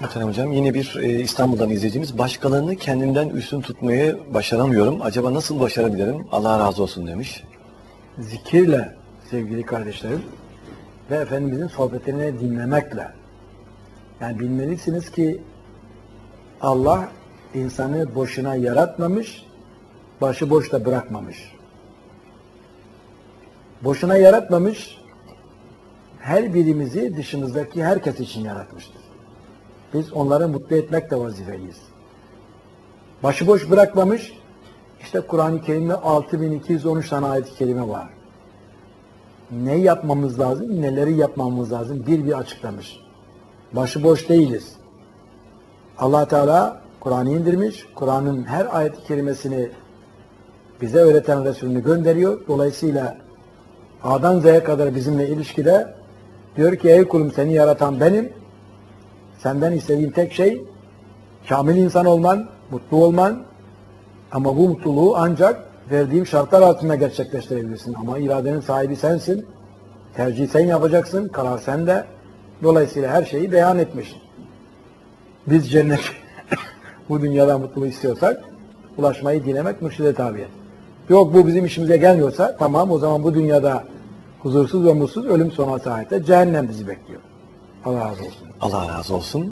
Muhterem Hocam yine bir e, İstanbul'dan izleyicimiz başkalarını kendinden üstün tutmayı başaramıyorum. Acaba nasıl başarabilirim? Allah razı olsun demiş. Zikirle sevgili kardeşlerim ve Efendimizin sohbetlerini dinlemekle. Yani bilmelisiniz ki Allah insanı boşuna yaratmamış, başıboş da bırakmamış. Boşuna yaratmamış, her birimizi dışımızdaki herkes için yaratmıştır. Biz onları mutlu etmekle vazifeliyiz. Başıboş bırakmamış, işte Kur'an-ı Kerim'de 6213 tane ayet-i kerime var. Ne yapmamız lazım, neleri yapmamız lazım bir bir açıklamış. Başıboş değiliz. allah Teala Kur'an'ı indirmiş. Kur'an'ın her ayet-i kerimesini bize öğreten Resulünü gönderiyor. Dolayısıyla A'dan Z'ye kadar bizimle ilişkide diyor ki ey kulum seni yaratan benim. Senden istediğim tek şey kamil insan olman, mutlu olman ama bu mutluluğu ancak verdiğim şartlar altında gerçekleştirebilirsin. Ama iradenin sahibi sensin. Tercih sen yapacaksın, karar sende. Dolayısıyla her şeyi beyan etmiş. Biz cennet bu dünyada mutluluğu istiyorsak ulaşmayı dilemek mürşide tabiyet. Yok bu bizim işimize gelmiyorsa tamam o zaman bu dünyada huzursuz ve mutsuz ölüm sonrası ayette cehennem bizi bekliyor. Allah razı olsun. Allah razı olsun.